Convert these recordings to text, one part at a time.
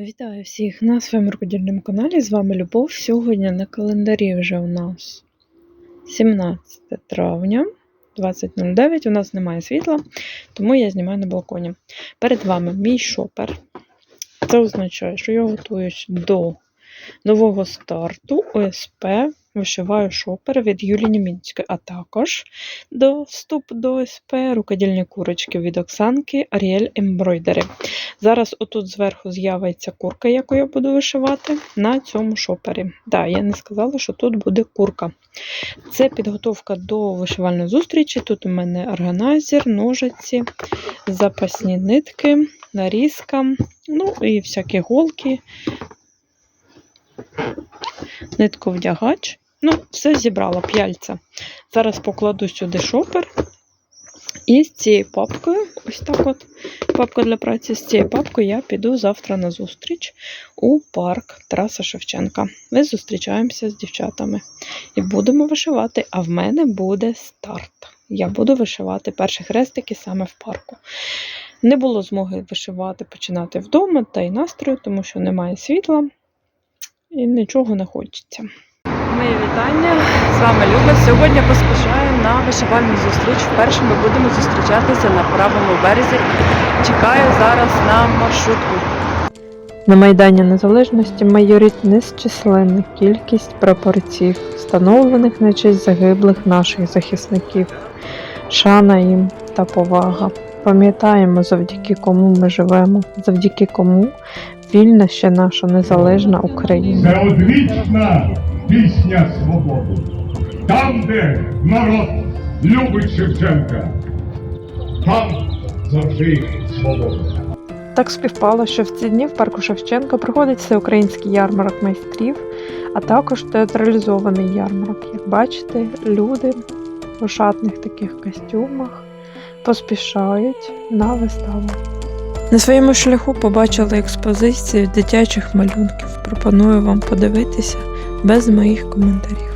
Вітаю всіх на своєму рукодільному каналі. З вами Любов. Сьогодні на календарі вже у нас 17 травня 20.09. У нас немає світла, тому я знімаю на балконі. Перед вами мій шопер. Це означає, що я готуюсь до нового старту ОСП. Вишиваю шопер від Юлії Німінської, а також до вступ до ОСП рукодільні курочки від Оксанки Ariel Embroidery. Зараз отут зверху з'явиться курка, яку я буду вишивати на цьому шопері. Так, я не сказала, що тут буде курка. Це підготовка до вишивальної зустрічі. Тут у мене органайзер, ножиці, запасні нитки, нарізка, ну і всякі голки, нитковдягач. Ну, все зібрала п'яльця. Зараз покладу сюди шопер. І з цією папкою, ось так от, папка для праці, з цією папкою я піду завтра на зустріч у парк Тараса Шевченка. Ми зустрічаємося з дівчатами і будемо вишивати, а в мене буде старт. Я буду вишивати перші хрестики саме в парку. Не було змоги вишивати, починати вдома та й настрою, тому що немає світла і нічого не хочеться. Мої вітання, з вами Люба. Сьогодні поспішаю на вишивальну зустріч. Вперше ми будемо зустрічатися на правому березі. Чекаю зараз на маршрутку. На Майдані Незалежності майорить незчисленна кількість прапорців, встановлених на честь загиблих наших захисників. Шана їм та повага. Пам'ятаємо, завдяки кому ми живемо, завдяки кому вільна ще наша незалежна Україна. Це одвічна пісня свободи. Там, де народ любить Шевченка, там завжди свобода. Так співпало, що в ці дні в парку Шевченка проходить всеукраїнський ярмарок майстрів, а також театралізований ярмарок. Як бачите, люди у шатних таких костюмах поспішають на виставу. На своєму шляху побачили експозицію дитячих малюнків. Пропоную вам подивитися без моїх коментарів.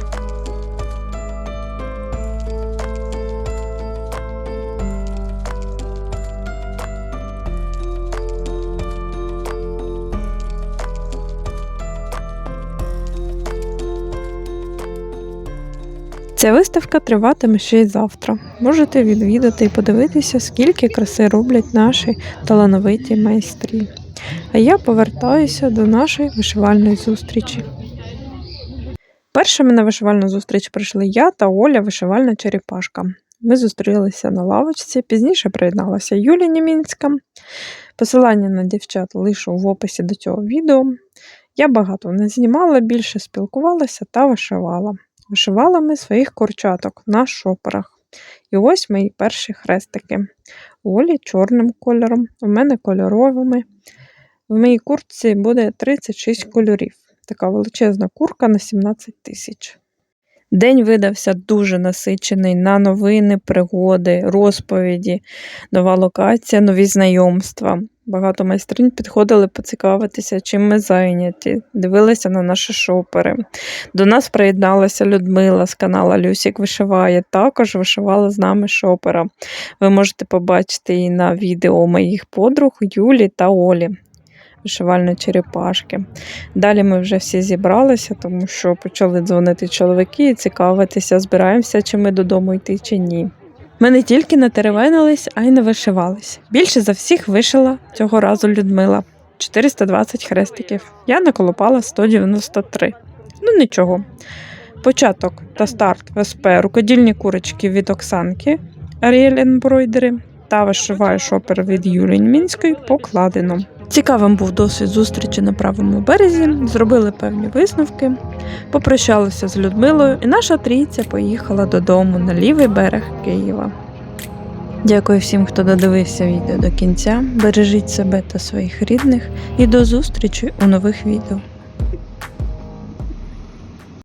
Ця виставка триватиме ще й завтра. Можете відвідати і подивитися, скільки краси роблять наші талановиті майстрі. А я повертаюся до нашої вишивальної зустрічі. Першими на вишивальну зустріч прийшли я та Оля, вишивальна черепашка. Ми зустрілися на лавочці, пізніше приєдналася Юлія Німінська. Посилання на дівчат лишу в описі до цього відео. Я багато не знімала, більше спілкувалася та вишивала. Вишивала ми своїх курчаток на шоперах. І ось мої перші хрестики. У Олі чорним кольором, у мене кольоровими. В моїй куртці буде 36 кольорів. Така величезна курка на 17 тисяч. День видався дуже насичений на новини, пригоди, розповіді, нова локація, нові знайомства. Багато майстринь підходили поцікавитися, чим ми зайняті, дивилися на наші шопери. До нас приєдналася Людмила з канала Люсік Вишиває. Також вишивала з нами шопера. Ви можете побачити її на відео моїх подруг Юлі та Олі. Вишивальної черепашки. Далі ми вже всі зібралися, тому що почали дзвонити чоловіки і цікавитися, збираємося, чи ми додому йти, чи ні. Ми не тільки не теревенились, а й не вишивались. Більше за всіх вишила цього разу Людмила 420 хрестиків. Я наколопала 193. Ну нічого. Початок та старт в СП рукодільні курочки від Оксанки Ariel Embroidery та вишиваю шопер від Юлії Мінської покладено. Цікавим був досвід зустрічі на правому березі, зробили певні висновки, попрощалися з Людмилою, і наша трійця поїхала додому на лівий берег Києва. Дякую всім, хто додивився відео до кінця. Бережіть себе та своїх рідних і до зустрічі у нових відео.